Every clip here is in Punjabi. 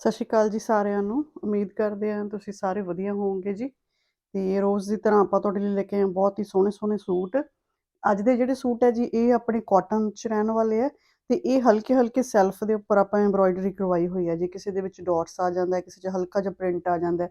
ਸਤਿ ਸ਼੍ਰੀ ਅਕਾਲ ਜੀ ਸਾਰਿਆਂ ਨੂੰ। ਉਮੀਦ ਕਰਦੇ ਹਾਂ ਤੁਸੀਂ ਸਾਰੇ ਵਧੀਆ ਹੋਵੋਗੇ ਜੀ। ਤੇ ਰੋਜ਼ ਦੀ ਤਰ੍ਹਾਂ ਆਪਾਂ ਤੁਹਾਡੇ ਲਈ ਲੈ ਕੇ ਆਏ ਬਹੁਤ ਹੀ ਸੋਹਣੇ ਸੋਹਣੇ ਸੂਟ। ਅੱਜ ਦੇ ਜਿਹੜੇ ਸੂਟ ਹੈ ਜੀ, ਇਹ ਆਪਣੇ ਕਾਟਨ ਚ ਰਹਿਣ ਵਾਲੇ ਆ ਤੇ ਇਹ ਹਲਕੇ ਹਲਕੇ ਸੈਲਫ ਦੇ ਉੱਪਰ ਆਪਾਂ ਐਮਬ੍ਰੋਇਡਰੀ ਕਰਵਾਈ ਹੋਈ ਹੈ ਜੀ। ਕਿਸੇ ਦੇ ਵਿੱਚ ਡਾਟਸ ਆ ਜਾਂਦਾ ਹੈ, ਕਿਸੇ 'ਚ ਹਲਕਾ ਜਿਹਾ ਪ੍ਰਿੰਟ ਆ ਜਾਂਦਾ ਹੈ।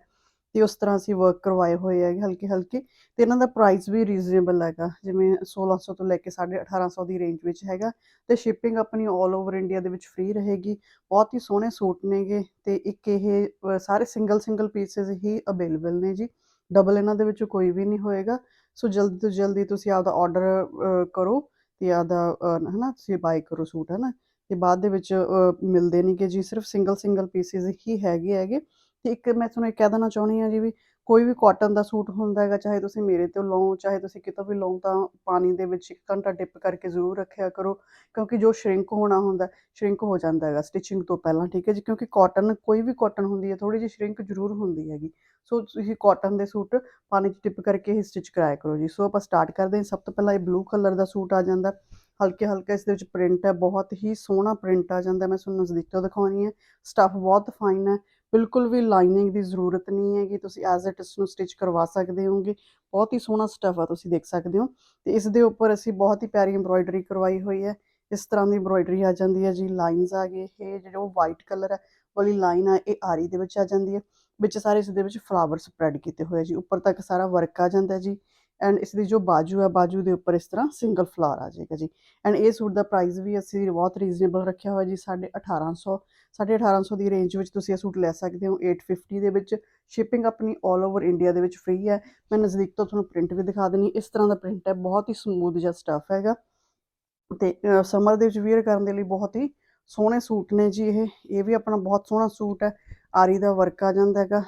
ਤੇ ਉਸ ਤਰ੍ਹਾਂ ਅਸੀਂ ਵਰਕ ਕਰਵਾਏ ਹੋਏ ਹੈਗੇ ਹਲਕੇ ਹਲਕੇ ਤੇ ਇਹਨਾਂ ਦਾ ਪ੍ਰਾਈਸ ਵੀ ਰੀਜ਼ਨੇਬਲ ਹੈਗਾ। ਜਿਵੇਂ 1600 ਤੋਂ ਲੈ ਕੇ 1850 ਦੀ ਰੇਂਜ ਵਿੱਚ ਹੈਗਾ ਤੇ ਸ਼ਿਪਿੰਗ ਆਪਣੀ 올 ਓਵਰ ਇੰਡੀਆ ਦੇ ਵਿੱਚ ਫ੍ਰੀ ਰਹੇਗੀ। ਬਹੁਤ ਹੀ ਸੋਹਣੇ ਸੂਟ ਨੇਗੇ ਤੇ ਇੱਕ ਇਹ ਸਾਰੇ ਸਿੰਗਲ ਸਿੰਗਲ ਪੀਸਸ ਹੀ ਅਵੇਲੇਬਲ ਨੇ ਜੀ। ਡਬਲ ਇਹਨਾਂ ਦੇ ਵਿੱਚ ਕੋਈ ਵੀ ਨਹੀਂ ਹੋਏਗਾ। ਸੋ ਜਲਦੀ ਤੋਂ ਜਲਦੀ ਤੁਸੀਂ ਆਪਦਾ ਆਰਡਰ ਕਰੋ ਤੇ ਆਪਦਾ ਅ, ਹਨਾ ਤੁਸੀਂ ਬਾਈ ਕਰੋ ਸੂਟ ਹਨਾ। ਤੇ ਬਾਅਦ ਦੇ ਵਿੱਚ ਮਿਲਦੇ ਮਿਲਦੇ ਨਹੀਂਗੇ ਜੀ। ਸਿਰਫ ਸਿੰਗਲ ਸਿੰਗਲ ਪੀਸਸ ਹੀ ਹੈਗੇ ਹੈਗੇ। ਤੇ ਇੱਕ ਮੈਂ ਤੁਹਾਨੂੰ ਇਹ ਕਹਿ ਦੇਣਾ ਚਾਹੁੰਦੀ ਹਾਂ ਜੀ ਵੀ ਕੋਈ ਵੀ ਕਾਟਨ ਦਾ ਸੂਟ ਹੁੰਦਾ ਹੈਗਾ, ਚਾਹੇ ਤੁਸੀਂ ਮੇਰੇ ਤੋਂ ਲਓ, ਚਾਹੇ ਤੁਸੀਂ ਕਿਤੋਂ ਵੀ ਲਓ, ਤਾਂ ਪਾਣੀ ਦੇ ਵਿੱਚ ਇੱਕ ਘੰਟਾ ਡਿਪ ਕਰਕੇ ਜ਼ਰੂਰ ਰੱਖਿਆ ਕਰੋ, ਕਿਉਂਕਿ ਜੋ ਸ਼ਰਿੰਕ ਹੋਣਾ ਹੁੰਦਾ ਸ਼ਰਿੰਕ ਹੋ ਜਾਂਦਾ ਹੈਗਾ ਸਟਿਚਿੰਗ ਤੋਂ ਪਹਿਲਾਂ, ਠੀਕ ਹੈ ਜੀ? ਕਿਉਂਕਿ ਕਾਟਨ ਕੋਈ ਵੀ ਕਾਟਨ ਹੁੰਦੀ ਹੈ ਥੋੜੀ ਜਿਹੀ ਸ਼ਰਿੰਕ ਜ਼ਰੂਰ ਹੁੰਦੀ ਹੈਗੀ। ਸੋ ਤੁਸੀਂ ਕਾਟਨ ਦੇ ਸੂਟ ਪਾਣੀ 'ਚ ਡਿਪ ਕਰਕੇ ਹੀ ਸਟਿਚ ਕਰਾਇਆ ਕਰੋ ਜੀ। ਸੋ ਆਪਾਂ ਸਟਾਰਟ ਕਰਦੇ ਹਾਂ, ਸਭ ਤੋਂ ਪਹਿਲਾਂ ਇਹ ਬਲੂ ਕਲਰ ਦਾ ਸੂਟ ਆ ਜਾਂਦਾ। ਹਲਕੇ ਹਲਕੇ ਇਸ ਦੇ ਵਿੱਚ ਪ੍ਰਿੰਟ ਹੈ, ਬਹੁਤ ਹੀ ਸੋਹਣਾ ਪ੍ਰਿੰਟ ਆ ਜਾਂਦਾ, ਮੈਂ ਤੁਹਾਨੂੰ ਨਜ਼ਦੀਕ ਤੋਂ ਦਿਖਾਉਣੀ ਹੈ। ਸਟੱਫ ਬਹੁਤ ਫਾਈਨ ਹੈ। ਬਿਲਕੁਲ ਵੀ ਲਾਈਨਿੰਗ ਦੀ ਜ਼ਰੂਰਤ ਨਹੀਂ ਹੈਗੀ ਤੁਸੀਂ ਐਜ਼ ਇਟ ਇਸ ਨੂੰ ਸਟਿਚ ਕਰਵਾ ਸਕਦੇ ਹੋਗੇ ਬਹੁਤ ਹੀ ਸੋਹਣਾ ਸਟੱਫ ਆ ਤੁਸੀਂ ਦੇਖ ਸਕਦੇ ਹੋ। ਤੇ ਇਸ ਦੇ ਉੱਪਰ ਅਸੀਂ ਬਹੁਤ ਹੀ ਪਿਆਰੀ ਐਮਬ੍ਰੋਇਡਰੀ ਕਰਵਾਈ ਹੋਈ ਹੈ। ਇਸ ਤਰ੍ਹਾਂ ਦੀ ਐਮਬ੍ਰੋਇਡਰੀ ਆ ਜਾਂਦੀ ਹੈ ਜੀ। ਲਾਈਨਸ ਆ ਗਏ। ਇਹ ਜਿਹੜਾ ਉਹ ਵਾਈਟ ਕਲਰ ਹੈ ਵਾਲੀ ਲਾਈਨ ਆ, ਇਹ ਆਰੀ ਦੇ ਵਿੱਚ ਆ ਜਾਂਦੀ ਹੈ। ਵਿੱਚ ਸਾਰੇ ਇਸ ਦੇ ਵਿੱਚ ਫਲਾਵਰ ਸਪਰੈਡ ਕੀਤੇ ਹੋਏ ਆ ਜੀ। ਉੱਪਰ ਤੱਕ ਸਾਰਾ ਵਰਕ ਆ ਜਾਂਦਾ ਜੀ। ਐਂਡ ਇਸ ਦੀ ਜੋ ਬਾਜੂ ਹੈ, ਬਾਜੂ ਦੇ ਉੱਪਰ ਇਸ ਤਰ੍ਹਾਂ ਸਿੰਗਲ ਫਲਾਰ ਆ ਜਾਏਗਾ ਜੀ। ਐਂਡ ਇਹ ਸੂਟ ਦਾ ਪ੍ਰਾਈਸ ਵੀ ਅਸੀਂ ਬਹੁਤ ਰੀਜ਼ਨੇਬਲ ਰੱਖਿਆ ਹੋਇਆ ਜੀ, ਸਾਢੇ 1800 ਸਾਢੇ 1800 ਦੀ ਰੇਂਜ ਵਿੱਚ ਤੁਸੀਂ ਇਹ ਸੂਟ ਲੈ ਸਕਦੇ ਹੋ। 850 ਦੇ ਵਿੱਚ ਸ਼ਿਪਿੰਗ ਆਪਣੀ 올 ਓਵਰ ਇੰਡੀਆ ਦੇ ਵਿੱਚ ਫ੍ਰੀ ਹੈ। ਮੈਂ ਨਜ਼ਦੀਕ ਤੋਂ ਤੁਹਾਨੂੰ ਪ੍ਰਿੰਟ ਵੀ ਦਿਖਾ ਦੇਣੀ ਇਸ ਤਰ੍ਹਾਂ ਦਾ ਪ੍ਰਿੰਟ ਹੈ, ਬਹੁਤ ਹੀ ਸਮੂਥ ਜਿਹਾ ਸਟੱਫ ਹੈਗਾ। ਤੇ ਸਮਰ ਦੇ ਵਿੱਚ ਵੀਅਰ ਕਰਨ ਦੇ ਲਈ ਬਹੁਤ ਹੀ ਸੋਹਣੇ ਸੂਟ ਨੇ ਜੀ ਇਹ। ਇਹ ਵੀ ਆਪਣਾ ਬਹੁਤ ਸੋਹਣਾ ਸੂਟ ਹੈ। ਆਰੀ ਦਾ ਵਰਕ ਆ ਜਾਂਦਾ ਹੈਗਾ।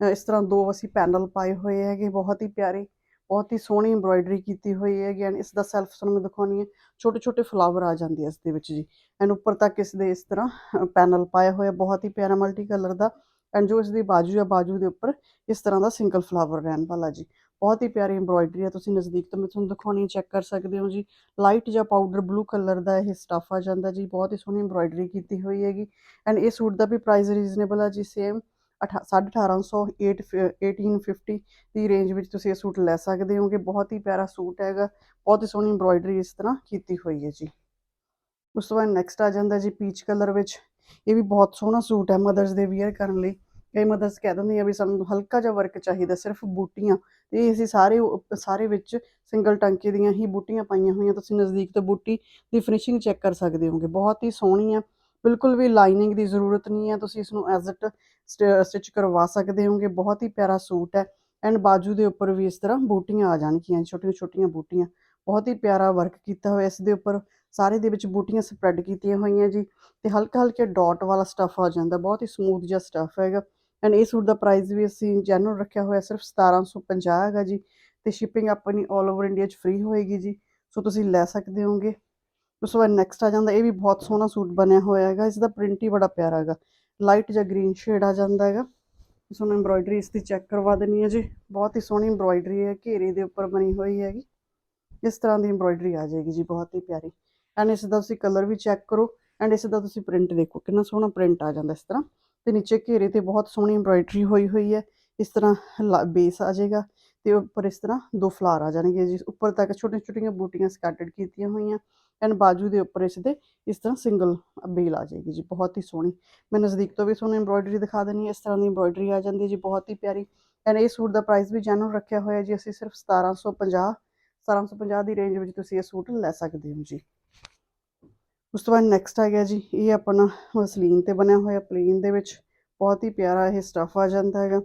ਇਸ ਤਰ੍ਹਾਂ ਦੋ ਅਸੀਂ ਪੈਨਲ ਪਾਏ ਹੋਏ ਹੈਗੇ, ਬਹੁਤ ਹੀ ਪਿਆਰੇ ਬਹੁਤ ਹੀ ਸੋਹਣੀ ਐਮਬ੍ਰੋਇਡਰੀ ਕੀਤੀ ਹੋਈ ਹੈਗੀ ਐਂਡ ਇਸ ਦਾ ਸੈਲਫ ਤੁਹਾਨੂੰ ਮੈਂ ਦਿਖਾਉਣੀ ਹੈ। ਛੋਟੇ ਛੋਟੇ ਫਲਾਵਰ ਆ ਜਾਂਦੇ ਆ ਇਸ ਦੇ ਵਿੱਚ ਜੀ। ਐਂਡ ਉੱਪਰ ਤੱਕ ਇਸ ਦੇ ਇਸ ਤਰ੍ਹਾਂ ਪੈਨਲ ਪਾਇਆ ਹੋਇਆ ਬਹੁਤ ਹੀ ਪਿਆਰਾ ਮਲਟੀ ਕਲਰ ਦਾ ਐਂਡ ਜੋ ਇਸ ਦੀ ਬਾਜੂ ਹੈ ਬਾਜੂ ਦੇ ਉੱਪਰ ਇਸ ਤਰ੍ਹਾਂ ਦਾ ਸਿੰਗਲ ਫਲਾਵਰ ਰਹਿਣ ਵਾਲਾ ਜੀ। ਬਹੁਤ ਹੀ ਪਿਆਰੀ ਐਮਬ੍ਰੋਇਡਰੀ ਆ, ਤੁਸੀਂ ਨਜ਼ਦੀਕ ਤੋਂ ਮੈਂ ਤੁਹਾਨੂੰ ਦਿਖਾਉਣੀ ਚੈੱਕ ਕਰ ਸਕਦੇ ਹੋ ਜੀ। ਲਾਈਟ ਜਾਂ ਪਾਊਡਰ ਬਲੂ ਕਲਰ ਦਾ ਇਹ ਸਟੱਫ ਆ ਜਾਂਦਾ ਜੀ। ਬਹੁਤ ਹੀ ਸੋਹਣੀ ਐਮਬ੍ਰੋਇਡਰੀ ਕੀਤੀ ਹੋਈ ਹੈਗੀ ਐਂਡ ਇਹ ਸੂਟ ਦਾ ਵੀ ਪ੍ਰਾਈਸ ਰੀਜ਼ਨੇਬਲ ਆ ਜੀ ਸੇਮ 1850 1850 ਦੀ ਰੇਂਜ ਵਿੱਚ ਤੁਸੀਂ ਇਹ ਸੂਟ ਲੈ ਸਕਦੇ ਹੋਗੇ। ਬਹੁਤ ਹੀ ਪਿਆਰਾ ਸੂਟ ਹੈਗਾ। ਬਹੁਤ ਹੀ ਸੋਹਣੀ ਐਮਬ੍ਰੋਇਡਰੀ ਇਸ ਤਰ੍ਹਾਂ ਕੀਤੀ ਹੋਈ ਹੈ ਜੀ। ਉਸ ਤੋਂ ਬਾਅਦ ਨੈਕਸਟ ਆ ਜਾਂਦਾ ਜੀ ਪੀਚ ਕਲਰ ਵਿੱਚ। ਇਹ ਵੀ ਬਹੁਤ ਸੋਹਣਾ ਸੂਟ ਹੈ ਮਦਰਸ ਦੇ ਵੀਅਰ ਕਰਨ ਲਈ। ਕਈ ਮਦਰਸ ਕਹਿ ਦਿੰਦੀਆਂ ਵੀ ਸਾਨੂੰ ਹਲਕਾ ਜਿਹਾ ਵਰਕ ਚਾਹੀਦਾ, ਸਿਰਫ ਬੂਟੀਆਂ। ਤੇ ਅਸੀਂ ਸਾਰੇ ਸਾਰੇ ਵਿੱਚ ਸਿੰਗਲ ਟਾਂਕੇ ਦੀਆਂ ਹੀ ਬੂਟੀਆਂ ਪਾਈਆਂ ਹੋਈਆਂ। ਤੁਸੀਂ ਨਜ਼ਦੀਕ ਤੋਂ ਬੂਟੀ ਦੀ ਫਿਨਿਸ਼ਿੰਗ ਚੈੱਕ ਕਰ ਸਕਦੇ ਹੋਗੇ। ਬਹੁਤ ਹੀ ਸੋਹਣੀ ਹੈ ਬਿਲਕੁਲ ਵੀ ਲਾਈਨਿੰਗ ਦੀ ਜ਼ਰੂਰਤ ਨਹੀਂ ਹੈ, ਤੁਸੀਂ ਇਸ ਨੂੰ ਐਜ਼ ਇਟ ਸਟਿਚ ਕਰਵਾ ਸਕਦੇ ਹੋਗੇ, ਬਹੁਤ ਹੀ ਪਿਆਰਾ ਸੂਟ ਹੈ ਐਂਡ ਬਾਜੂ ਦੇ ਉੱਪਰ ਵੀ ਇਸ ਤਰ੍ਹਾਂ ਬੂਟੀਆਂ ਆ ਜਾਣਗੀਆਂ ਛੋਟੀਆਂ ਛੋਟੀਆਂ ਬੂਟੀਆਂ, ਬਹੁਤ ਹੀ ਪਿਆਰਾ ਵਰਕ ਕੀਤਾ ਹੋਇਆ, ਇਸ ਦੇ ਉੱਪਰ ਸਾਰੇ ਦੇ ਵਿੱਚ ਬੂਟੀਆਂ ਸਪਰੈਡ ਕੀਤੀਆਂ ਹੋਈਆਂ ਜੀ ਤੇ ਹਲਕਾ ਹਲਕੇ ਡਾਟ ਵਾਲਾ ਸਟੱਫ ਆ ਜਾਂਦਾ, ਬਹੁਤ ਹੀ ਸਮੂਥ ਜਿਹਾ ਸਟੱਫ ਹੈਗਾ ਐਂਡ ਇਹ ਸੂਟ ਦਾ ਪ੍ਰਾਈਸ ਵੀ ਅਸੀਂ ਜੈਨੂਅਲ ਰੱਖਿਆ ਹੋਇਆ ਸਿਰਫ 1750 ਹੈਗਾ ਜੀ ਤੇ ਸ਼ਿਪਿੰਗ ਆਪਣੀ 올 ਓਵਰ ਇੰਡੀਆ 'ਚ ਫ੍ਰੀ ਹੋਏਗੀ ਜੀ, ਸੋ ਤੁਸੀਂ ਲੈ ਸਕਦੇ ਹੋਗੇ। ਉਸ ਤੋਂ ਬਾਅਦ ਨੈਕਸਟ ਆ ਜਾਂਦਾ, ਇਹ ਵੀ ਬਹੁਤ ਸੋਹਣਾ ਸੂਟ ਬਣਿਆ ਹੋਇਆ ਹੈਗਾ ਇਸ ਦਾ ਪ੍ਰਿੰਟ ਹੀ ਬੜਾ ਪਿਆਰਾ ਹੈਗਾ। ਲਾਈਟ ਜਾਂ ਗ੍ਰੀਨ ਸ਼ੇਡ ਆ ਜਾਂਦਾ ਹੈਗਾ। ਇਸ ਨੂੰ ਐਮਬ੍ਰੋਇਡਰੀ ਇਸ ਦੀ ਚੈੱਕ ਕਰਵਾ ਦੇਣੀ ਹੈ ਜੀ। ਬਹੁਤ ਹੀ ਸੋਹਣੀ ਐਮਬ੍ਰੋਇਡਰੀ ਹੈ, ਘੇਰੇ ਦੇ ਉੱਪਰ ਬਣੀ ਹੋਈ ਹੈਗੀ। ਇਸ ਤਰ੍ਹਾਂ ਦੀ ਐਮਬ੍ਰੋਇਡਰੀ ਆ ਜਾਏਗੀ ਜੀ, ਬਹੁਤ ਹੀ ਪਿਆਰੀ। ਐਂਡ ਇਸ ਦਾ ਤੁਸੀਂ ਕਲਰ ਵੀ ਚੈੱਕ ਕਰੋ ਐਂਡ ਇਸ ਦਾ ਤੁਸੀਂ ਪ੍ਰਿੰਟ ਦੇਖੋ, ਕਿੰਨਾ ਸੋਹਣਾ ਪ੍ਰਿੰਟ ਆ ਜਾਂਦਾ ਇਸ ਤਰ੍ਹਾਂ। ਤੇ ਨੀਚੇ ਘੇਰੇ ਤੇ ਬਹੁਤ ਸੋਹਣੀ ਐਮਬ੍ਰੋਇਡਰੀ ਹੋਈ ਹੋਈ ਹੈ। ਇਸ ਤਰ੍ਹਾਂ ਬੇਸ ਆ ਜਾਏਗਾ ਤੇ ਉੱਪਰ ਇਸ ਤਰ੍ਹਾਂ ਦੋ ਫਲਾਰ ਆ ਜਾਣਗੇ ਜੀ। ਉੱਪਰ ਤੱਕ ਛੋਟੀਆਂ ਛੋਟੀਆਂ ਬੂਟੀਆਂ ਸਕੈਟਰਡ ਕੀਤੀਆਂ ਹੋਈਆਂ। ਐਂਡ ਬਾਜੂ ਦੇ ਉੱਪਰ ਇਸ ਦੇ, ਇਸ ਤਰ੍ਹਾਂ ਸਿੰਗਲ ਬੇਲ ਆ ਜਾਏਗੀ ਜੀ, ਬਹੁਤ ਹੀ ਸੋਹਣੀ। ਮੈਂ ਨਜ਼ਦੀਕ ਤੋਂ ਵੀ ਤੁਹਾਨੂੰ ਐਮਬ੍ਰੋਇਡਰੀ ਦਿਖਾ ਦੇਣੀ ਇਸ ਤਰ੍ਹਾਂ ਦੀ ਐਮਬ੍ਰੋਇਡਰੀ ਆ ਜਾਂਦੀ ਹੈ ਜੀ, ਬਹੁਤ ਹੀ ਪਿਆਰੀ। ਐਂਡ ਇਹ ਸੂਟ ਦਾ ਪ੍ਰਾਈਸ ਵੀ ਜੈਨੂਅਲ ਰੱਖਿਆ ਹੋਇਆ ਜੀ, ਅਸੀਂ ਸਿਰਫ 1750 1750 ਦੀ ਰੇਂਜ ਵਿੱਚ ਤੁਸੀਂ ਇਹ ਸੂਟ ਲੈ ਸਕਦੇ ਹੋ ਜੀ। ਉਸ ਤੋਂ ਬਾਅਦ ਨੈਕਸਟ ਆ ਗਿਆ ਜੀ, ਇਹ ਆਪਣਾ ਮਸਲੀਨ ਤੇ ਬਣਿਆ ਹੋਇਆ ਪਲੇਨ ਦੇ ਵਿੱਚ, ਬਹੁਤ ਹੀ ਪਿਆਰਾ ਇਹ ਸਟਫ਼ ਆ ਜਾਂਦਾ ਹੈਗਾ।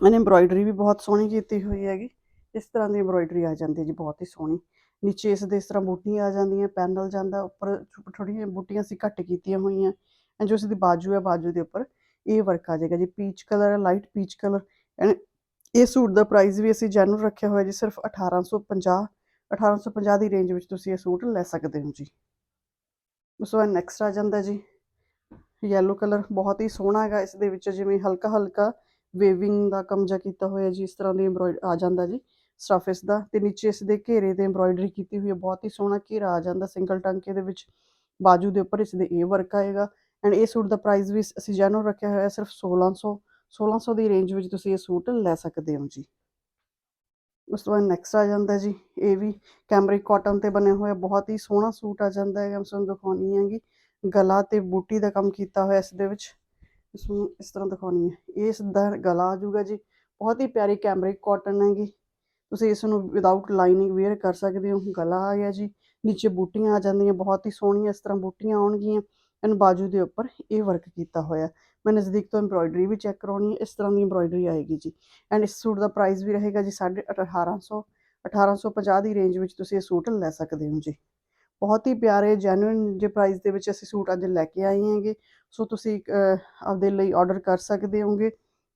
ਇਹਨੇ ਐਮਬ੍ਰੋਇਡਰੀ ਵੀ ਬਹੁਤ ਸੋਹਣੀ ਕੀਤੀ ਹੋਈ ਹੈਗੀ, ਇਸ ਤਰ੍ਹਾਂ ਦੀ ਐਮਬ੍ਰੋਇਡਰੀ ਆ ਜਾਂਦੀ ਹੈ ਜੀ, ਬਹੁਤ ਹੀ ਸੋਹਣੀ। ਨੀਚੇ ਇਸ ਦੇ ਇਸ ਤਰ੍ਹਾਂ ਬੂਟੀਆਂ ਆ ਜਾਂਦੀਆਂ, ਪੈਨਲ ਜਾਂਦਾ, ਉੱਪਰ ਥੋੜ੍ਹੀਆਂ ਬੂਟੀਆਂ ਸੀ ਘੱਟ ਕੀਤੀਆਂ ਹੋਈਆਂ। ਐਂਡ ਜੋ ਇਸ ਦੀ ਬਾਜੂ ਹੈ, ਬਾਜੂ ਦੇ ਉੱਪਰ ਇਹ ਵਰਕ ਆ ਜਾਏਗਾ ਜੀ ਪੀਚ ਕਲਰ ਹੈ ਲਾਈਟ ਪੀਚ ਕਲਰ ਐਂਡ ਇਹ ਸੂਟ ਦਾ ਪ੍ਰਾਈਸ ਵੀ ਅਸੀਂ ਜੈਨੂਅਲ ਰੱਖਿਆ ਹੋਇਆ ਜੀ, ਸਿਰਫ 1850 1850 ਦੀ ਰੇਂਜ ਵਿੱਚ ਤੁਸੀਂ ਇਹ ਸੂਟ ਲੈ ਸਕਦੇ ਹੋ ਜੀ। ਉਸ ਤੋਂ ਬਾਅਦ ਨੈਕਸਟ ਆ ਜਾਂਦਾ ਜੀ ਯੈਲੋ ਕਲਰ ਬਹੁਤ ਹੀ ਸੋਹਣਾ ਹੈਗਾ ਇਸ ਦੇ ਵਿੱਚ, ਜਿਵੇਂ ਹਲਕਾ ਹਲਕਾ ਵੇਵਿੰਗ ਦਾ ਕੰਮ ਜਿਹਾ ਕੀਤਾ ਹੋਇਆ ਜੀ, ਇਸ ਤਰ੍ਹਾਂ ਦੀ ਐਮਬ੍ਰੋਇਡ ਆ ਜਾਂਦਾ ਜੀ। ਸਟੱਫ ਇਸ ਦਾ ਤੇ ਨੀਚੇ ਇਸ ਦੇ ਘੇਰੇ ਤੇ ਐਮਬ੍ਰੋਇਡਰੀ ਕੀਤੀ ਹੋਈ ਹੈ। ਬਹੁਤ ਹੀ ਸੋਹਣਾ ਘੇਰਾ ਆ ਜਾਂਦਾ ਸਿੰਗਲ ਟਾਂਕੇ ਦੇ ਵਿੱਚ। ਬਾਜੂ ਦੇ ਉੱਪਰ ਇਸ ਦੇ ਇਹ ਵਰਕ ਆਏਗਾ ਐਂਡ ਇਹ ਸੂਟ ਦਾ ਪ੍ਰਾਈਸ ਵੀ ਅਸੀਂ ਜੈਨੂਅਲ ਰੱਖਿਆ ਹੋਇਆ ਸਿਰਫ 1600 1600 ਦੀ ਰੇਂਜ ਵਿੱਚ ਤੁਸੀਂ ਇਹ ਸੂਟ ਲੈ ਸਕਦੇ ਹੋ ਜੀ। ਉਸ ਤੋਂ ਬਾਅਦ ਨੈਕਸਟ ਆ ਜਾਂਦਾ ਜੀ, ਇਹ ਵੀ ਕੈਮਰਿਕ ਕਾਟਨ ਤੇ ਬਣਿਆ ਹੋਇਆ ਬਹੁਤ ਹੀ ਸੋਹਣਾ ਸੂਟ ਆ ਜਾਂਦਾ ਹੈਗਾ, ਮੈਂ ਤੁਹਾਨੂੰ ਦਿਖਾਉਣੀ ਹੈਗੀ। ਗਲਾ ਤੇ ਬੂਟੀ ਦਾ ਕੰਮ ਕੀਤਾ ਹੋਇਆ ਇਸ ਦੇ ਵਿੱਚ। ਇਸ ਨੂੰ ਇਸ ਤਰ੍ਹਾਂ ਦਿਖਾਉਣੀ ਹੈ। ਇਸ ਦਾ ਗਲਾ ਆ ਜਾਊਗਾ ਜੀ। ਬਹੁਤ ਹੀ ਪਿਆਰੀ ਕੈਮਰਿਕ ਕਾਟਨ ਹੈਗੀ। ਤੁਸੀਂ ਇਸ ਨੂੰ ਵਿਦਆਊਟ ਲਾਈਨਿੰਗ ਵੇਅਰ ਕਰ ਸਕਦੇ ਹੋ। ਗਲਾ ਆ ਗਿਆ ਜੀ। ਨੀਚੇ ਬੂਟੀਆਂ ਆ ਜਾਂਦੀਆਂ। ਬਹੁਤ ਹੀ ਸੋਹਣੀਆਂ ਇਸ ਤਰ੍ਹਾਂ ਬੂਟੀਆਂ ਆਉਣਗੀਆਂ। ਐਂਡ ਬਾਜੂ ਦੇ ਉੱਪਰ ਇਹ ਵਰਕ ਕੀਤਾ ਹੋਇਆ। ਮੈਂ ਨਜ਼ਦੀਕ ਤੋਂ ਐਮਬ੍ਰੋਇਡਰੀ ਵੀ ਚੈੱਕ ਕਰਾਉਣੀ ਹੈ। ਇਸ ਤਰ੍ਹਾਂ ਦੀ ਐਮਬ੍ਰੋਇਡਰੀ ਆਏਗੀ ਜੀ। ਐਂਡ ਇਸ ਸੂਟ ਦਾ ਪ੍ਰਾਈਸ ਵੀ ਰਹੇਗਾ ਜੀ 1850 1850 ਦੀ ਰੇਂਜ ਵਿੱਚ ਤੁਸੀਂ ਇਹ ਸੂਟ ਲੈ ਸਕਦੇ ਹੋ ਜੀ। ਬਹੁਤ ਹੀ ਪਿਆਰੇ ਜੈਨੂਇਨ ਜੇ ਪ੍ਰਾਈਸ ਦੇ ਵਿੱਚ ਅਸੀਂ ਸੂਟ ਅੱਜ ਲੈ ਕੇ ਆਏ ਹਾਂਗੇ। ਸੋ ਤੁਸੀਂ ਅਹ, ਆਪਦੇ ਲਈ ਆਰਡਰ ਕਰ ਸਕਦੇ ਹੋਗੇ।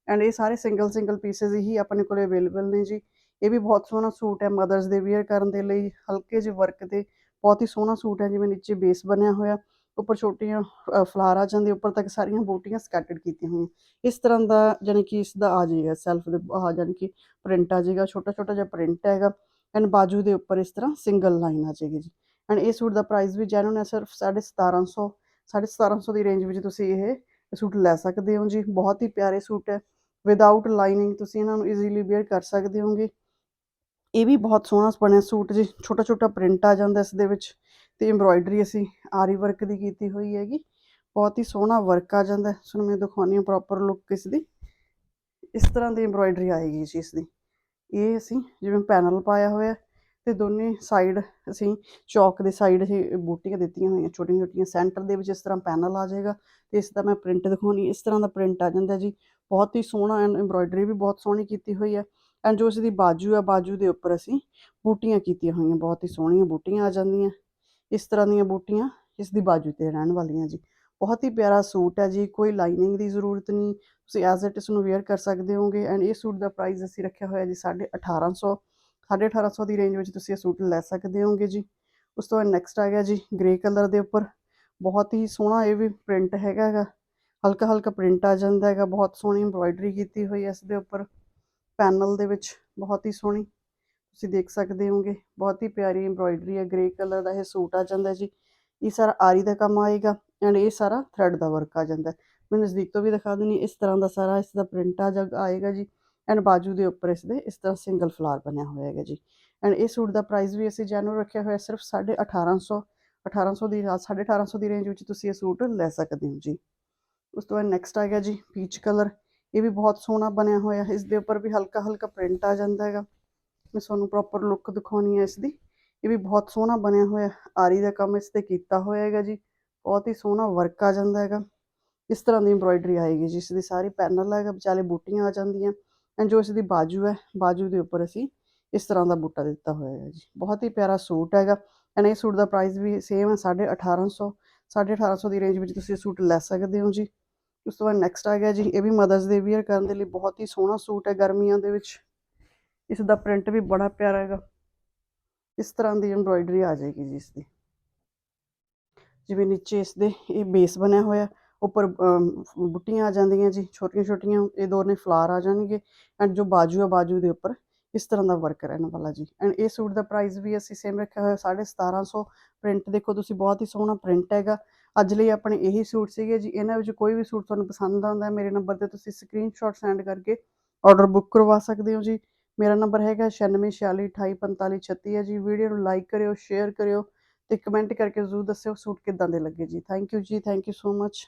ਐਂਡ ਇਹ ਸਾਰੇ ਸਿੰਗਲ ਸਿੰਗਲ ਪੀਸਸ ਹੀ ਆਪਣੇ ਕੋਲੇ ਅਵੇਲੇਬਲ ਨੇ ਜੀ। ਇਹ ਵੀ ਬਹੁਤ ਸੋਹਣਾ ਸੂਟ ਹੈ ਮਦਰਸ ਦੇ ਵੇਅਰ ਕਰਨ ਦੇ ਲਈ, ਹਲਕੇ ਜਿਹੇ ਵਰਕ ਤੇ ਬਹੁਤ ਹੀ ਸੋਹਣਾ ਸੂਟ ਹੈ, ਜਿਵੇਂ ਨੀਚੇ ਬੇਸ ਬਣਿਆ ਹੋਇਆ, ਉੱਪਰ ਛੋਟੀਆਂ ਫਲਾਰ ਆ ਜਾਂਦੇ ਉੱਪਰ ਤੱਕ ਸਾਰੀਆਂ ਬੂਟੀਆਂ ਸਕੈਟਰਡ ਕੀਤੀਆਂ ਹੋਈਆਂ। ਇਸ ਤਰ੍ਹਾਂ ਦਾ ਜਾਣੀ ਕਿ ਇਸ ਦਾ ਆ ਜਾਏਗਾ ਸੈਲਫ ਦੇ, ਆ ਜਾਣੀ ਕਿ ਪ੍ਰਿੰਟ ਆ ਜਾਏਗਾ ਛੋਟਾ ਛੋਟਾ ਜਿਹਾ ਪ੍ਰਿੰਟ ਹੈਗਾ ਐਂਡ ਬਾਜੂ ਦੇ ਉੱਪਰ ਇਸ ਤਰ੍ਹਾਂ ਸਿੰਗਲ ਲਾਈਨ ਆ ਜਾਏਗੀ ਜੀ। ਐਂਡ ਇਹ ਸੂਟ ਦਾ ਪ੍ਰਾਈਸ ਵੀ ਜੈਨੂਨ ਹੈ, ਸਿਰਫ 1750 1750 ਦੀ ਰੇਂਜ ਵਿੱਚ ਤੁਸੀਂ ਇਹ ਸੂਟ ਲੈ ਸਕਦੇ ਹੋ ਜੀ। ਬਹੁਤ ਹੀ ਪਿਆਰੇ ਸੂਟ ਹੈ। ਵਿਦਆਊਟ ਲਾਈਨਿੰਗ ਤੁਸੀਂ ਇਹਨਾਂ ਨੂੰ ਈਜ਼ੀਲੀ ਵੇਅਰ ਕਰ ਸਕਦੇ ਹੋਗੇ। ਇਹ ਵੀ ਬਹੁਤ ਸੋਹਣਾ ਬਣਿਆ ਸੂਟ ਜੀ ਛੋਟਾ ਛੋਟਾ ਪ੍ਰਿੰਟ ਆ ਜਾਂਦਾ ਇਸ ਦੇ ਵਿੱਚ ਤੇ ਐਮਬ੍ਰੋਇਡਰੀ ਅਸੀਂ ਆਰੀ ਵਰਕ ਦੀ ਕੀਤੀ ਹੋਈ ਹੈਗੀ, ਬਹੁਤ ਹੀ ਸੋਹਣਾ ਵਰਕ ਆ ਜਾਂਦਾ ਸੁਣ ਮੈਂ ਦਿਖਾਉਣੀ ਹਾਂ ਪ੍ਰੋਪਰ ਲੁੱਕ ਇਸ ਦੀ। ਇਸ ਤਰ੍ਹਾਂ ਦੀ ਐਮਬ੍ਰੋਇਡਰੀ ਆਏਗੀ ਜੀ ਇਸ ਦੀ। ਇਹ ਅਸੀਂ ਜਿਵੇਂ ਪੈਨਲ ਪਾਇਆ ਹੋਇਆ ਤੇ ਦੋਨੇ ਸਾਈਡ ਅਸੀਂ ਚੌਕ ਦੇ ਸਾਈਡ ਅਸੀਂ ਬੂਟੀਆਂ ਦਿੱਤੀਆਂ ਹੋਈਆਂ ਛੋਟੀਆਂ ਛੋਟੀਆਂ ਸੈਂਟਰ ਦੇ ਵਿੱਚ ਇਸ ਤਰ੍ਹਾਂ ਪੈਨਲ ਆ ਜਾਏਗਾ ਤੇ ਇਸ ਦਾ ਮੈਂ ਪ੍ਰਿੰਟ ਦਿਖਾਉਣੀ ਇਸ ਤਰ੍ਹਾਂ ਦਾ ਪ੍ਰਿੰਟ ਆ ਜਾਂਦਾ ਜੀ। ਬਹੁਤ ਹੀ ਸੋਹਣਾ ਐਂਡ ਐਮਬ੍ਰੋਇਡਰੀ ਵੀ ਬਹੁਤ ਸੋਹਣੀ ਕੀਤੀ ਹੋਈ ਹੈ। ਐਂਡ ਜੋ ਇਸ ਦੀ ਬਾਜੂ ਹੈ ਬਾਜੂ ਦੇ ਉੱਪਰ ਅਸੀਂ ਬੂਟੀਆਂ ਕੀਤੀਆਂ ਹੋਈਆਂ, ਬਹੁਤ ਹੀ ਸੋਹਣੀਆਂ ਬੂਟੀਆਂ ਆ ਜਾਂਦੀਆਂ। ਇਸ ਤਰ੍ਹਾਂ ਦੀਆਂ ਬੂਟੀਆਂ ਇਸ ਦੀ ਬਾਜੂ ਤੇ ਰਹਿਣ ਵਾਲੀਆਂ ਜੀ। ਬਹੁਤ ਹੀ ਪਿਆਰਾ ਸੂਟ ਹੈ ਜੀ, ਕੋਈ ਲਾਈਨਿੰਗ ਦੀ ਜ਼ਰੂਰਤ ਨਹੀਂ। ਤੁਸੀਂ ਐਜ਼ ਇਟ ਇਸ ਨੂੰ ਵੇਅਰ ਕਰ ਸਕਦੇ ਹੋਗੇ ਐਂਡ ਇਹ ਸੂਟ ਦਾ ਪ੍ਰਾਈਸ ਅਸੀਂ ਰੱਖਿਆ ਹੋਇਆ ਜੀ 1850 1850 ਦੀ ਰੇਂਜ ਵਿੱਚ ਤੁਸੀਂ ਇਹ ਸੂਟ ਲੈ ਸਕਦੇ ਹੋਗੇ ਜੀ। ਉਸ ਤੋਂ ਬਾਅਦ ਨੈਕਸਟ ਆ ਗਿਆ ਜੀ ਗ੍ਰੇ ਕਲਰ ਦੇ ਉੱਪਰ। ਬਹੁਤ ਹੀ ਸੋਹਣਾ ਇਹ ਵੀ ਪ੍ਰਿੰਟ ਹੈਗਾ ਹੈਗਾ। ਹਲਕਾ ਹਲਕਾ ਪ੍ਰਿੰਟ ਆ ਜਾਂਦਾ ਹੈਗਾ। ਬਹੁਤ ਸੋਹਣੀ ਐਮਬ੍ਰੋਇਡਰੀ ਕੀਤੀ ਹੋਈ ਹੈ ਇਸ ਦੇ ਉੱਪਰ। ਪੈਨਲ ਦੇ ਵਿੱਚ ਬਹੁਤ ਹੀ ਸੋਹਣੀ ਤੁਸੀਂ ਦੇਖ ਸਕਦੇ ਹੋਗੇ ਬਹੁਤ ਹੀ ਪਿਆਰੀ ਐਮਬ੍ਰੋਇਡਰੀ ਹੈ ਗ੍ਰੇ ਕਲਰ ਦਾ ਇਹ ਸੂਟ ਆ ਜਾਂਦਾ ਜੀ। ਇਹ ਸਾਰਾ ਆਰੀ ਦਾ ਕੰਮ ਆਏਗਾ ਐਂਡ ਇਹ ਸਾਰਾ ਥ੍ਰੈਡ ਦਾ ਵਰਕ ਆ ਜਾਂਦਾ। ਮੈਂ ਨਜ਼ਦੀਕ ਤੋਂ ਵੀ ਦਿਖਾ ਦਿੰਨੀ ਇਸ ਤਰ੍ਹਾਂ ਦਾ ਸਾਰਾ ਇਸ ਦਾ ਪ੍ਰਿੰਟ ਆ ਜਾ ਆਏਗਾ ਜੀ ਐਂਡ ਬਾਜੂ ਦੇ ਉੱਪਰ ਇਸ ਦੇ ਇਸ ਤਰ੍ਹਾਂ ਸਿੰਗਲ ਫਲਾਰ ਬਣਿਆ ਹੋਇਆ ਹੈਗਾ ਜੀ। ਐਂਡ ਇਹ ਸੂਟ ਦਾ ਪ੍ਰਾਈਸ ਵੀ ਅਸੀਂ ਜੈਨੂਅਲ ਰੱਖਿਆ ਹੋਇਆ ਸਿਰਫ 1850 1800 ਦੀ 1850 ਦੀ ਰੇਂਜ ਵਿੱਚ ਤੁਸੀਂ ਇਹ ਸੂਟ ਲੈ ਸਕਦੇ ਹੋ ਜੀ। ਉਸ ਤੋਂ ਬਾਅਦ ਨੈਕਸਟ ਆ ਗਿਆ ਜੀ ਪੀਚ ਕਲਰ ਇਹ ਵੀ ਬਹੁਤ ਸੋਹਣਾ ਬਣਿਆ ਹੋਇਆ ਇਸ ਦੇ ਉੱਪਰ ਵੀ ਹਲਕਾ ਹਲਕਾ ਪ੍ਰਿੰਟ ਆ ਜਾਂਦਾ ਹੈਗਾ। ਮੈਂ ਤੁਹਾਨੂੰ ਪ੍ਰੋਪਰ ਲੁੱਕ ਦਿਖਾਉਣੀ ਹੈ ਇਸ ਦੀ ਇਹ ਵੀ ਬਹੁਤ ਸੋਹਣਾ ਬਣਿਆ ਹੋਇਆ ਆਰੀ ਦਾ ਕੰਮ ਇਸ ਤੇ ਕੀਤਾ ਹੋਇਆ ਹੈਗਾ ਜੀ। ਬਹੁਤ ਹੀ ਸੋਹਣਾ ਵਰਕ ਆ ਜਾਂਦਾ ਹੈਗਾ। ਇਸ ਤਰ੍ਹਾਂ ਦੀ ਐਮਬ੍ਰੋਇਡਰੀ ਆਏਗੀ ਜਿਸ ਦੀ ਸਾਰੀ ਪੈਨਲ ਹੈਗਾ, ਵਿਚਾਲੇ ਬੂਟੀਆਂ ਆ ਜਾਂਦੀਆਂ। ਐਂਡ ਜੋ ਇਸ ਦੀ ਬਾਜੂ ਹੈ, ਬਾਜੂ ਦੇ ਉੱਪਰ ਅਸੀਂ ਇਸ ਤਰ੍ਹਾਂ ਦਾ ਬੂਟਾ ਦਿੱਤਾ ਹੋਇਆ ਹੈ ਜੀ। ਬਹੁਤ ਹੀ ਪਿਆਰਾ ਸੂਟ ਹੈਗਾ। ਐਂਡ ਇਹ ਸੂਟ ਦਾ ਪ੍ਰਾਈਸ ਵੀ ਸੇਮ ਹੈ 1850 1850 ਦੀ ਰੇਂਜ ਵਿੱਚ ਤੁਸੀਂ ਇਹ ਸੂਟ ਲੈ ਸਕਦੇ ਹੋ ਜੀ। ਉਸ ਤੋਂ ਬਾਅਦ ਨੈਕਸਟ ਆ ਗਿਆ ਜੀ, ਇਹ ਵੀ ਮਦਰਸ ਦੇ ਵੀਅਰ ਕਰਨ ਦੇ ਲਈ ਬਹੁਤ ਹੀ ਸੋਹਣਾ ਸੂਟ ਹੈ ਗਰਮੀਆਂ ਦੇ ਵਿੱਚ। ਇਸ ਦਾ ਪ੍ਰਿੰਟ ਵੀ ਬੜਾ ਪਿਆਰਾ ਹੈਗਾ। ਇਸ ਤਰ੍ਹਾਂ ਦੀ ਐਮਬ੍ਰੋਇਡਰੀ ਆ ਜਾਏਗੀ ਜੀ ਇਸ ਦੀ। ਜਿਵੇਂ ਨੀਚੇ ਇਸ ਦੇ ਇਹ ਬੇਸ ਬਣਿਆ ਹੋਇਆ, ਉੱਪਰ ਬੁੱਟੀਆਂ ਆ ਜਾਂਦੀਆਂ ਜੀ ਛੋਟੀਆਂ ਛੋਟੀਆਂ ਇਹ ਦੋਨੇ ਫਲਾਰ ਆ ਜਾਣਗੇ ਐਂਡ ਜੋ ਬਾਜੂ ਆ ਬਾਜੂ ਦੇ ਉੱਪਰ, ਇਸ ਤਰ੍ਹਾਂ ਦਾ ਵਰਕ ਰਹਿਣ ਵਾਲਾ ਜੀ। ਐਂਡ ਇਹ ਸੂਟ ਦਾ ਪ੍ਰਾਈਸ ਵੀ ਅਸੀਂ ਸੇਮ ਰੱਖਿਆ ਹੋਇਆ 1750 ਪ੍ਰਿੰਟ ਦੇਖੋ ਤੁਸੀਂ ਬਹੁਤ ਹੀ ਸੋਹਣਾ ਪ੍ਰਿੰਟ ਹੈਗਾ। ਅੱਜ ਲਈ ਆਪਣੇ ਇਹੀ ਸੂਟ ਸੀਗੇ ਜੀ, ਇਹਨਾਂ ਵਿੱਚ ਕੋਈ ਵੀ ਸੂਟ ਤੁਹਾਨੂੰ ਪਸੰਦ ਆਉਂਦਾ ਹੈ, ਮੇਰੇ ਨੰਬਰ ਤੇ ਤੁਸੀਂ ਸਕਰੀਨਸ਼ਾਟ ਸੈਂਡ ਕਰਕੇ ਆਰਡਰ ਬੁੱਕ ਕਰਵਾ ਸਕਦੇ ਹੋ ਜੀ। ਮੇਰਾ ਨੰਬਰ ਹੈਗਾ 9646284536 ਹੈ ਜੀ। ਵੀਡੀਓ ਨੂੰ ਲਾਈਕ ਕਰਿਓ ਸ਼ੇਅਰ ਕਰਿਓ ਤੇ ਕਮੈਂਟ ਕਰਕੇ ਜ਼ਰੂਰ ਦੱਸਿਓ ਸੂਟ ਕਿੱਦਾਂ ਦੇ ਲੱਗੇ ਜੀ। ਥੈਂਕ ਯੂ ਜੀ ਥੈਂਕ ਯੂ ਸੋ ਮੱਚ